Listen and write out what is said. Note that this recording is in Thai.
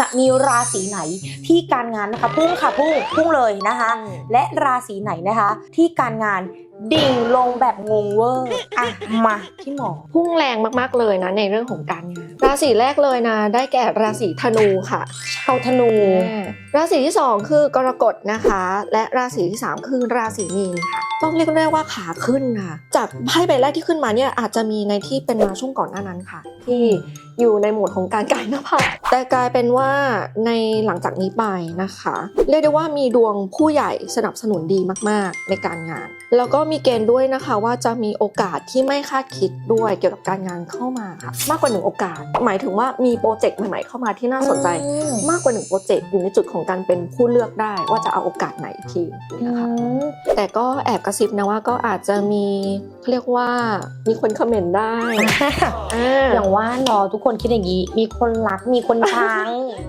จะมีราศีไหนที่การงานนะคะพุ่งค่ะพุ่งพุ่งเลยนะคะ และราศีไหนนะคะ ที่การงานดิ่งลงแบบงงเวอร์อะมาพี่หมอพุ่งแรงมากๆเลยนะในเรื่องของการงาน ราศีแรกเลยนะ ได้แก่ราศีธนูค่ะชาวธนู ราศีที่ 2 คือกรกฎนะคะ และราศีที่ 3 คือราศีมีนค่ะ ต้องเรียกได้ว่าขาขึ้นค่ะจากไพ่ใบแรกที่ขึ้นมาเนี่ยอาจจะมีในที่เป็นมาช่วงก่อนหน้านั้นค่ะ ที่อยู่ในโหมดของการกายหน้าผากแต่กลายเป็นว่าในหลังจากนี้ไปนะคะ เรียกได้ว่ามีดวงผู้ใหญ่สนับสนุนดีมากๆ ในการงาน แล้วก็มีเกณฑ์ด้วยนะคะว่าจะมีโอกาสที่ไม่คาดคิดด้วยเกี่ยวกับการงานเข้ามาค่ะมากกว่าหนึ่งโอกาส หมายถึงว่ามีโปรเจกต์ใหม่ๆเข้ามาที่น่าสนใจอืมมากกว่าหนึ่งโปรเจกต์อยู่ในจุดของการเป็นผู้เลือกได้ว่าจะเอาโอกาสไหนอีกทีนะคะแต่ก็แอบกระซิบนะว่าก็อาจจะมีเขาเรียกว่ามีคนคอมเมนต์ได้อ่าอย่างว่าเนาะทุกคนคิดอย่างนี้ มีคนรักมีคนชัง